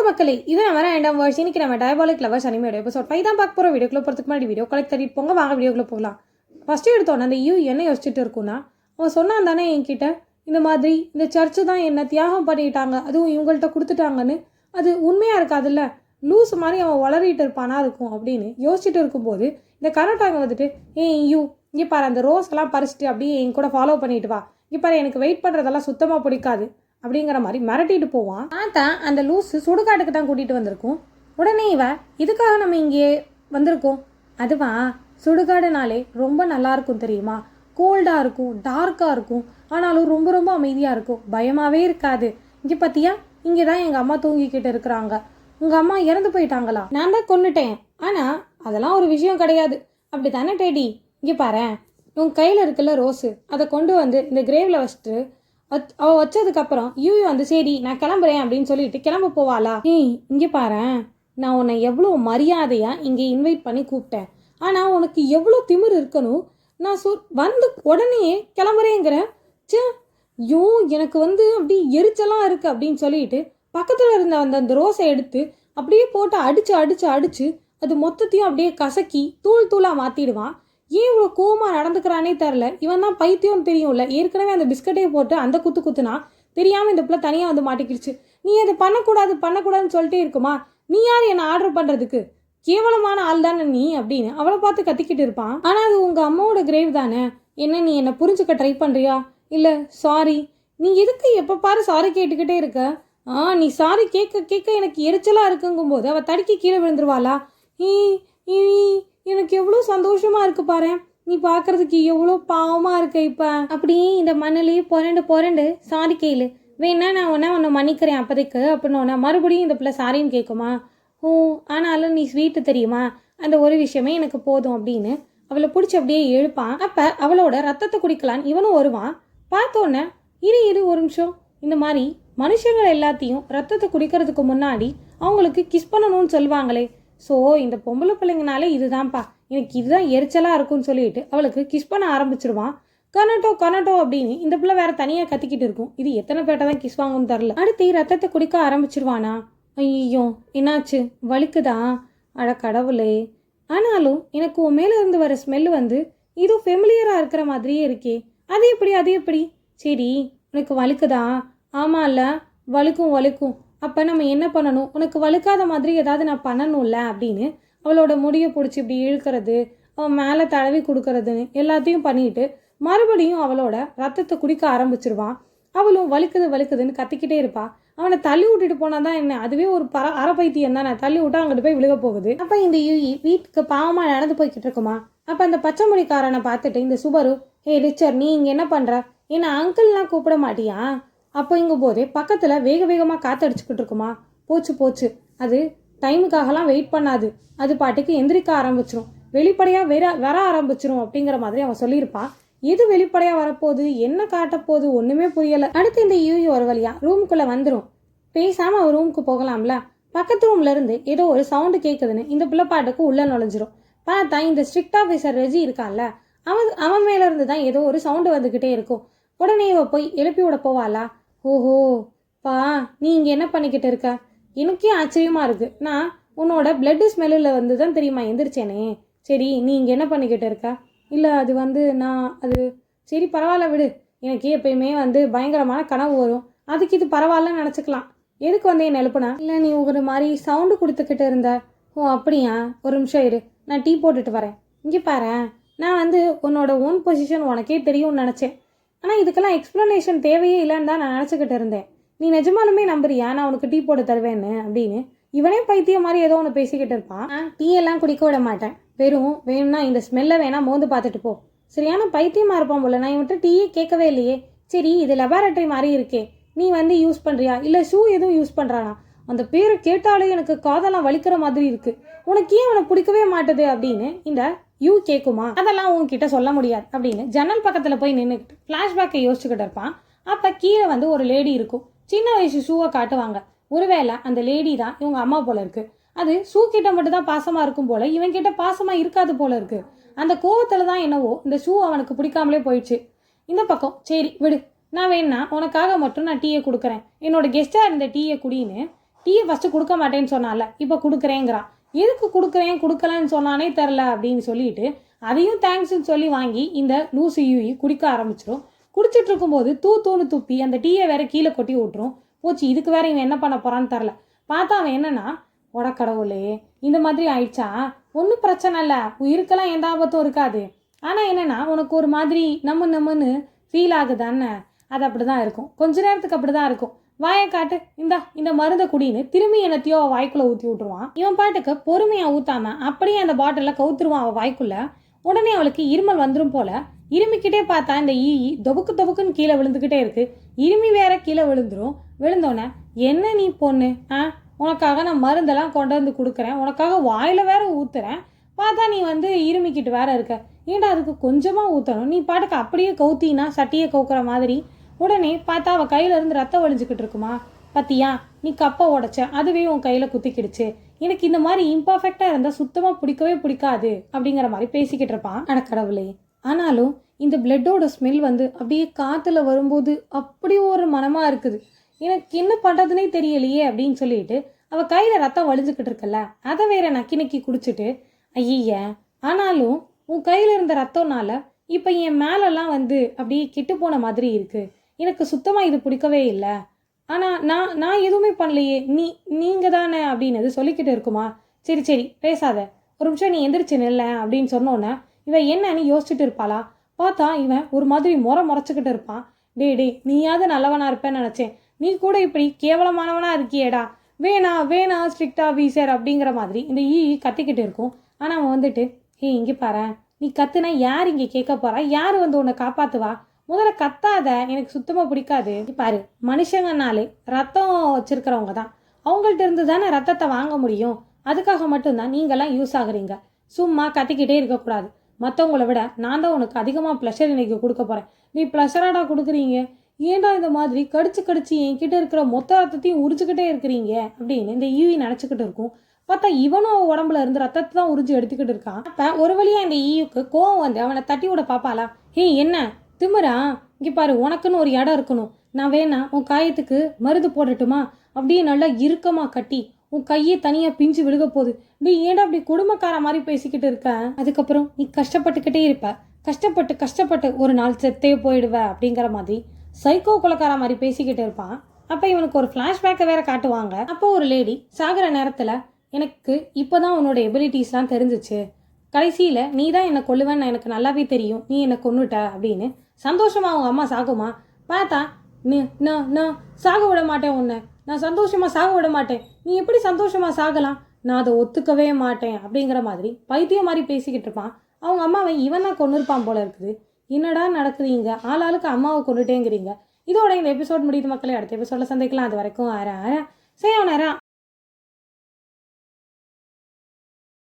வணக்கம் மக்களே இது நம்ம ரெண்டாம் வேர்ஸ் இன்னைக்கு நம்ம டயபாலிக் லவர்ஸ் அனிமையோட எபிசோட் ஃபைவ் தான் பார்க்க போகிற வீடியோக்குள்ள போகிறதுக்கு முன்னாடி வீடியோ கலெக்ட் தட்டிட்டு போங்க. வாங்க வீடியோக்குள்ள போகலாம். ஃபஸ்ட்டு எடுத்தோன்னே அந்த யூ என்ன யோசிச்சுட்டு இருக்குன்னா அவன் சொன்னான் தானே என்கிட்ட இந்த மாதிரி இந்த சர்ச்சு தான் என்ன தியாகம் பண்ணிட்டாங்க அதுவும் இவங்கள்ட்ட கொடுத்துட்டாங்கன்னு. அது உண்மையாக இருக்காதுல்ல? லூஸ் மாதிரி அவன் வளரிட்டு இருப்பானா இருக்கும் அப்படின்னு யோசிச்சுட்டு இருக்கும்போது இந்த கரோட்டாங்க வந்துட்டு ஏய் யூ இங்கே பாரு அந்த ரோஸ் எல்லாம் பறிச்சுட்டு அப்படியே என் கூட ஃபாலோ பண்ணிட்டு வா. இங்கே பாரு எனக்கு வெயிட் பண்ணுறதெல்லாம் சுத்தமாக பிடிக்காது. அப்படிங்கிற மாதிரி மிரட்டிட்டு போவான். பார்த்தா அந்த லூஸு சுடுகாட்டுக்கு தான் கூட்டிகிட்டு வந்திருக்கும். உடனே இவ இதுக்காக நம்ம இங்கே வந்திருக்கோம். அதுவா? சுடுகாடுனாலே ரொம்ப நல்லா இருக்கும் தெரியுமா? கோல்டாக இருக்கும் டார்க்காக இருக்கும். ஆனாலும் ரொம்ப ரொம்ப அமைதியாக இருக்கும். பயமாகவே இருக்காது. இங்கே பார்த்தியா இங்கே தான் எங்கள் அம்மா தூங்கிக்கிட்டு இருக்கிறாங்க. உங்கள் அம்மா இறந்து போயிட்டாங்களா? நான் தான் கொண்டுட்டேன் ஆனால் அதெல்லாம் ஒரு விஷயம் கிடையாது. அப்படி தானே டேடி? இங்கே பாரு உன் கையில் இருக்குல்ல ரோஸு. அதை கொண்டு வந்து இந்த கிரேவில் வச்சுட்டு வச்- அவ வச்சதுக்கப்புறம் யூ வந்து சரி நான் கிளம்புறேன் அப்படின்னு சொல்லிட்டு கிளம்ப போவாளா? ஏய் இங்கே பாரேன் நான் உன்னை எவ்வளோ மரியாதையாக இங்கே இன்வைட் பண்ணி கூப்பிட்டேன். ஆனால் உனக்கு எவ்வளோ திமிரு இருக்கணும்? நான் சொ வந்து உடனே கிளம்புறேங்கிறேன். சே ஐயோ எனக்கு வந்து அப்படி எரிச்சலாக இருக்குது அப்படின்னு சொல்லிட்டு பக்கத்தில் இருந்த அந்த அந்த ரோஸை எடுத்து அப்படியே போட்டு அடித்து அடித்து அடித்து அது மொத்தத்தையும் அப்படியே கசக்கி தூள் தூளாக மாற்றிடுவான் ஏன் இவ்வளோ கோவமாக நடந்துக்கிறானே தெரில இவன் தான் பைத்தியம் தெரியும்ல. ஏற்கனவே அந்த பிஸ்கட்டையே போட்டு அந்த குத்து குத்துனா தெரியாமல் இந்த பிள்ளை தனியாக வந்து மாட்டிக்கிடுச்சு. நீ அதை பண்ணக்கூடாது பண்ணக்கூடாதுன்னு சொல்லிட்டே இருக்குமா? நீ யார் என்னை ஆர்டர் பண்ணுறதுக்கு கேவலமான ஆள் தானே நீ அப்படின்னு அவளை பார்த்து கத்திக்கிட்டு இருப்பான். ஆனால் அது உங்கள் அம்மாவோட கிரேவ் தானே? என்ன நீ என்னை புரிஞ்சுக்க ட்ரை பண்ணுறியா இல்லை சாரி நீ எதுக்கு எப்போ பாரு சாரி கேட்டுக்கிட்டே இருக்க? ஆ நீ சாரி கேட்க கேட்க எனக்கு எரிச்சலாக இருக்குங்கும்போது அவள் தடுக்கி கீழே விழுந்துருவாளா? ஈ ஈ எனக்கு எவ்வளோ சந்தோஷமாக இருக்கு பாரு. நீ பார்க்கறதுக்கு எவ்வளோ பாவமாக இருக்க இப்போ. அப்படியே இந்த மண்ணிலேயே புரண்டு புரண்டு சாரி கேளு. வேணா நான் உன்ன உன்னை மன்னிக்கிறேன் அப்போதைக்கு அப்படின்னு உன்னை மறுபடியும் இந்த பிள்ளை சாரின்னு கேட்குமா ஓ ஆனாலும் நீ ஸ்வீட்டு தெரியுமா? அந்த ஒரு விஷயமே எனக்கு போதும் அப்படின்னு அவளை பிடிச்சி அப்படியே எழுப்பான். அப்போ அவளோட ரத்தத்தை குடிக்கலான்னு இவனும் வருவான். பார்த்தோன்னே இரு இரு ஒரு நிமிஷம். இந்த மாதிரி மனுஷங்கள் எல்லாத்தையும் ரத்தத்தை குடிக்கிறதுக்கு முன்னாடி அவங்களுக்கு கிஸ் பண்ணணும்னு சொல்லுவாங்களே ஸோ இந்த பொம்பளை பிள்ளைங்கனாலே இதுதான்ப்பா. எனக்கு இதுதான் எரிச்சலாக இருக்கும்னு சொல்லிட்டு அவளுக்கு கிஸ் பண்ண ஆரம்பிச்சிருவான். கனட்டோ கனட்டோ அப்படின்னு இந்த பிள்ளை வேற தனியாக கத்திக்கிட்டு இருக்கும். இது எத்தனை பேட்டை தான் கிஸ் வாங்கும்னு தெரில அடுத்து ரத்தத்தை குடிக்க ஆரம்பிச்சிருவானா? ஐயோ என்னாச்சு? வலிக்குதா? அட கடவுளே. ஆனாலும் எனக்கு உன் மேலே இருந்து வர ஸ்மெல் வந்து இது ஃபெமிலியராக இருக்கிற மாதிரியே இருக்கே. அது எப்படி அது எப்படி? சரி உனக்கு வலிக்குதா? ஆமாம்ல வலிக்கும் வலிக்கும். அப்போ நம்ம என்ன பண்ணணும்? உனக்கு வழுக்காத மாதிரி ஏதாவது நான் பண்ணணும்ல அப்படின்னு அவளோட முடியை பிடிச்சி இப்படி இழுக்கிறது அவன் மேலே தடவி கொடுக்கறதுன்னு எல்லாத்தையும் பண்ணிட்டு மறுபடியும் அவளோட ரத்தத்தை குடிக்க ஆரம்பிச்சிருவான். அவளும் வலுக்குது வலுக்குதுன்னு கத்திக்கிட்டே இருப்பா. அவனை தள்ளி விட்டுட்டு போனா தான் என்ன? அதுவே ஒரு பர அறப்பைத்தியம் தானே? தள்ளி விட்டா அங்கிட்டு போய் விழுக போகுது. அப்போ இந்த யூஇ வீட்டுக்கு பாவமாக நடந்து போய்கிட்டு இருக்குமா? அப்போ அந்த பச்சை முடிக்காரனை பார்த்துட்டு இந்த சுபரு ஹே ரிச்சர் நீ இங்கே என்ன பண்ணுற என்ன அங்கிள்லாம் கூப்பிட மாட்டியா? அப்போ போதே பக்கத்தில் வேக வேகமாக காத்தடிச்சுக்கிட்டு இருக்குமா? போச்சு போச்சு. அது டைமுக்காகலாம் வெயிட் பண்ணாது. அது பாட்டுக்கு எந்திரிக்க ஆரம்பிச்சிரும். வெளிப்படையாக வெற வர ஆரம்பிச்சிரும் அப்படிங்கிற மாதிரி அவன் சொல்லியிருப்பான். எது வெளிப்படையாக வரப்போகுது? என்ன காட்டப்போகுது? ஒன்றுமே புரியலை. அடுத்து இந்த யூஇ ஒரு வழியா ரூமுக்குள்ளே வந்துடும் பேசாமல் அவன் ரூமுக்கு போகலாம்ல? பக்கத்து ரூம்லேருந்து ஏதோ ஒரு சவுண்டு கேட்குதுன்னு இந்த பிள்ளை பாட்டுக்கு உள்ளே நுழைஞ்சிரும். பார்த்தா இந்த ஸ்ட்ரிக்ட் ஆஃபீஸர் ரெஜி இருக்கான்ல? அவன் அவன் மேலேருந்து தான் ஏதோ ஒரு சவுண்டு வந்துக்கிட்டே இருக்கும். உடனே இவ போய் எழுப்பி விட போவாளா? ஓஹோ பா நீ இங்கே என்ன பண்ணிக்கிட்டு இருக்க? எனக்கே ஆச்சரியமாக இருக்குது நான் உன்னோட பிளட்டு ஸ்மெல்லில் வந்து தான் தெரியுமா எந்திரிச்சேனே. சரி நீ இங்கே என்ன பண்ணிக்கிட்டு இருக்க? இல்லை அது வந்து நான் அது சரி பரவாயில்ல விடு. எனக்கு எப்பயுமே வந்து பயங்கரமான கனவு வரும். அதுக்கு இது பரவாயில்லன்னு நினச்சிக்கலாம். எதுக்கு வந்து என்னை எழுப்புனா? இல்லை நீ ஒரு மாதிரி சவுண்டு கொடுத்துக்கிட்டு இருந்த. ஓ அப்படியா? ஒரு நிமிஷம் இரு. நான் டீ போட்டுட்டு வரேன். இங்கே பாரேன். நான் வந்து உன்னோட ஓன் பொசிஷன் உனக்கே தெரியும்னு நினச்சேன். ஆனால் இதுக்கெல்லாம் எக்ஸ்ப்ளனேஷன் தேவையே இல்லைன்னு தான் நான் நினச்சிக்கிட்டு இருந்தேன். நீ நிஜமாலுமே நம்புறியா? நான் உனக்கு டீ போட்டு தருவேன்னு அப்படின்னு. இவனே பைத்தியம் மாதிரி ஏதோ ஒன்று பேசிக்கிட்டு இருப்பான். நான் டீ எல்லாம் குடிக்க விட மாட்டேன். வெறும் வேணும்னா இந்த ஸ்மெல்லை வேணா மோந்து பார்த்துட்டு போ. சரியான பைத்தியமாக இருப்பான் போல. நான் இவன்கிட்ட டீயே கேட்கவே இல்லையே. சரி இது லெபார்டரி மாதிரி இருக்கே. நீ வந்து யூஸ் பண்ணுறியா இல்லை ஷூ எதுவும் யூஸ் பண்ணுறானா அந்த பேரை கேட்டாலே எனக்கு காதெல்லாம் வலிக்கிற மாதிரி இருக்குது உனக்கு ஏன் அவனை பிடிக்கவே மாட்டுது அப்படின்னு இந்த யூ கேட்குமா அதெல்லாம் உங்ககிட்ட சொல்ல முடியாது அப்படின்னு ஜன்னல் பக்கத்தில் போய் நின்றுக்கிட்டு ஃப்ளாஷ்பேக்கை யோசிச்சுக்கிட்டு இருப்பான். அப்போ கீழே வந்து ஒரு லேடி இருக்கும். சின்ன வயசு ஷூவை காட்டுவாங்க. ஒருவேளை அந்த லேடி தான் இவங்க அம்மா போல இருக்கு. அது ஷூ கிட்ட மட்டும் தான் பாசமாக இருக்கும் போல இவன் கிட்ட பாசமாக இருக்காது போல இருக்கு. அந்த கோவத்தில் தான் என்னவோ இந்த ஷூ அவனுக்கு பிடிக்காமலே போயிடுச்சு. இந்த பக்கம் சரி விடு. நான் வேணா உனக்காக மட்டும் நான் டீயை கொடுக்குறேன். என்னோட கெஸ்ட்டாக இருந்த டீயை குடின்னு டீயை ஃபஸ்ட்டு கொடுக்க மாட்டேன்னு சொன்னால இப்போ கொடுக்குறேங்கிறான். எதுக்கு கொடுக்குறேன் கொடுக்கலன்னு சொன்னானே தெரில அப்படின்னு சொல்லிட்டு அதையும் தேங்க்ஸ்ன்னு சொல்லி வாங்கி இந்த லூசு யூயி குடிக்க ஆரம்பிச்சிடும் குடிச்சிட்டு இருக்கும்போது தூ தூணு துப்பி அந்த டீயை வேற கீழே கொட்டி விட்டுரும். போச்சு இதுக்கு வேற இவன் என்ன பண்ண போறான்னு தெரில பார்த்தா அவன் என்னன்னா உடக்கடவுளே இந்த மாதிரி ஆயிடுச்சா? ஒன்றும் பிரச்சனை இல்லை. உயிருக்கெல்லாம் எந்த ஆபத்தும் இருக்காது. ஆனால் என்னென்னா உனக்கு ஒரு மாதிரி நம்ம நம்மன்னு ஃபீல் ஆகுதானே? அது அப்படி தான் இருக்கும். கொஞ்ச நேரத்துக்கு அப்படி தான் இருக்கும். வாயை காட்டு. இந்தா இந்த மருந்தை குடின்னு திரும்பி என்னத்தையோ அவள் வாய்க்குள்ள ஊற்றி விட்டுருவான். இவன் பாட்டுக்கு பொறுமையாக ஊத்தாம அப்படியே அந்த பாட்டிலில் கவுத்துருவான் அவள் வாய்க்குள்ள. உடனே அவளுக்கு இருமல் வந்துடும் போல. இருமிக்கிட்டே பார்த்தா இந்த ஈ தொபுக்கு தொபுக்குன்னு கீழே விழுந்துக்கிட்டே இருக்கு. இருமி வேற கீழே விழுந்துரும். விழுந்தோடனே என்ன நீ பொண்ணு? ஆ உனக்காக நான் மருந்தெல்லாம் கொண்டு வந்து கொடுக்குறேன். உனக்காக வாயில் வேற ஊத்துறேன். பார்த்தா நீ வந்து இருமிக்கிட்டு வேற இருக்க. ஏன்டா அதுக்கு கொஞ்சமாக ஊற்றணும் நீ பாட்டுக்கு அப்படியே கவுத்தினா சட்டியை கவுக்குற மாதிரி உடனே பார்த்தா அவள் கையிலேருந்து ரத்தம் வழிஞ்சிக்கிட்டு இருக்குமா? பத்தியா நீ கப்பை உடைச்ச அதுவே உன் கையில் குத்திக்கிடுச்சு. எனக்கு இந்த மாதிரி இம்பர்ஃபெக்டாக இருந்தால் சுத்தமாக பிடிக்கவே பிடிக்காது அப்படிங்கிற மாதிரி பேசிக்கிட்டு இருப்பான் அட ஆனாலும் இந்த பிளட்டோட ஸ்மெல் வந்து அப்படியே காற்றுல வரும்போது அப்படி ஒரு மனமாக இருக்குது. எனக்கு என்ன பண்ணுறதுனே தெரியலையே அப்படின்னு சொல்லிட்டு அவள் கையில் ரத்தம் வலிஞ்சுக்கிட்டு இருக்கல அதை வேற நக்கி நக்கி குடிச்சிட்டு ஐய ஆனாலும் உன் கையில் இருந்த ரத்தம்னால இப்போ என் மேலெல்லாம் வந்து அப்படியே கெட்டு போன மாதிரி இருக்குது எனக்கு சுத்தமாக இது பிடிக்கவே இல்லை. ஆனால் நான் நான் எதுவுமே பண்ணலையே. நீ நீங்கள் தானே அப்படின்னு அது சொல்லிக்கிட்டு இருக்குமா? சரி சரி பேசாத. ஒரு நிமிஷம் நீ எந்திரிச்சு நில்ல அப்படின்னு சொன்னோன்னே இவன் என்னன்னு யோசிச்சுட்டு இருப்பாளா? பார்த்தா இவன் ஒரு மாதிரி முறை முறைச்சிக்கிட்டு இருப்பான். டே டே நீயாவது நல்லவனாக இருப்பேன்னு நினச்சேன். நீ கூட இப்படி கேவலமானவனாக இருக்கியேடா. வேணா வேணா ஸ்ட்ரிக்டா வீசர் அப்படிங்கிற மாதிரி இந்த ஈ கத்திக்கிட்டு இருக்கும். ஆனால் அவன் வந்துட்டு ஏய் இங்கே பாரு நீ கத்துனா யார் இங்கே கேட்க போகிறா யார் வந்து உன்னை காப்பாற்றுவா முதல்ல கத்தாத எனக்கு சுத்தமாக பிடிக்காது. பாரு மனுஷங்கனாலே ரத்தம் வச்சுருக்கிறவங்க தான். அவங்கள்ட்ட இருந்து தானே ரத்தத்தை வாங்க முடியும். அதுக்காக மட்டும்தான் நீங்களாம் யூஸ் ஆகுறீங்க. சும்மா கத்திக்கிட்டே இருக்கக்கூடாது. மற்றவங்கள விட நான் தான் உனக்கு அதிகமாக ப்ளஷர் இன்றைக்கி கொடுக்க போகிறேன் நீ ப்ளஷராடா கொடுக்குறீங்க. ஏன்டா இந்த மாதிரி கடிச்சு கடிச்சு என்கிட்ட இருக்கிற மொத்த ரத்தத்தையும் உரிச்சுக்கிட்டே இருக்கிறீங்க? அப்படின்னு இந்த ஈவி நினச்சிக்கிட்டு இருக்கும். பார்த்தா இவனும் உடம்புல இருந்து ரத்தத்தை தான் உறிஞ்சு எடுத்துக்கிட்டு இருக்கான். அப்போ ஒரு வழியாக இந்த ஈயுக்கு கோவம் வந்து அவனை தட்டி விட பார்ப்பாளா? ஹே என்ன? திமுறா இங்கே பாரு உனக்குன்னு ஒரு இடம் இருக்கணும். நான் வேணா உன் காயத்துக்கு மருந்து போடட்டுமா? அப்படியே நல்லா இறுக்கமாக கட்டி உன் கையே தனியாக பிஞ்சு விழுக போகுது. நீ ஏன்டா அப்படி குடும்பக்கார மாதிரி பேசிக்கிட்டு இருக்க? அதுக்கப்புறம் நீ கஷ்டப்பட்டுக்கிட்டே இருப்ப. கஷ்டப்பட்டு கஷ்டப்பட்டு ஒரு நாள் செத்தே போயிடுவ அப்படிங்கிற மாதிரி சைக்கோ குலக்கார மாதிரி பேசிக்கிட்டு இருப்பான். அப்போ இவனுக்கு ஒரு ஃப்ளாஷ்பேக்கை வேற காட்டுவாங்க. அப்போ ஒரு லேடி சாகிற நேரத்தில் எனக்கு இப்போதான் உன்னோட எபிலிட்டிஸ்லாம் தெரிஞ்சிச்சு. கடைசியில் நீ தான் என்னை கொல்லுவேன்னு எனக்கு நல்லாவே தெரியும். நீ என்னை கொன்னுட்ட அப்படின்னு சந்தோஷமா அவங்க அம்மா சாகுமா? பார்த்தா நீ நான் நான் சாக விட மாட்டேன் உன்னை. நான் சந்தோஷமா சாக விட மாட்டேன் நீ எப்படி சந்தோஷமா சாகலாம்? நான் அதை ஒத்துக்கவே மாட்டேன். அப்படிங்கிற மாதிரி பைத்தியம் மாதிரி பேசிக்கிட்டு இருப்பான். அவங்க அம்மாவை இவன் தான் இருப்பான் போல இருக்குது. என்னடா நடக்குதுங்க ஆளாளுக்கு அம்மாவை கொண்டுட்டேங்கிறீங்க இதோட இந்த எபிசோட் முடியுது மக்களை. அடுத்த எபிசோட சந்திக்கலாம். அது வரைக்கும் ஆற ஆற செய்ய நேரம்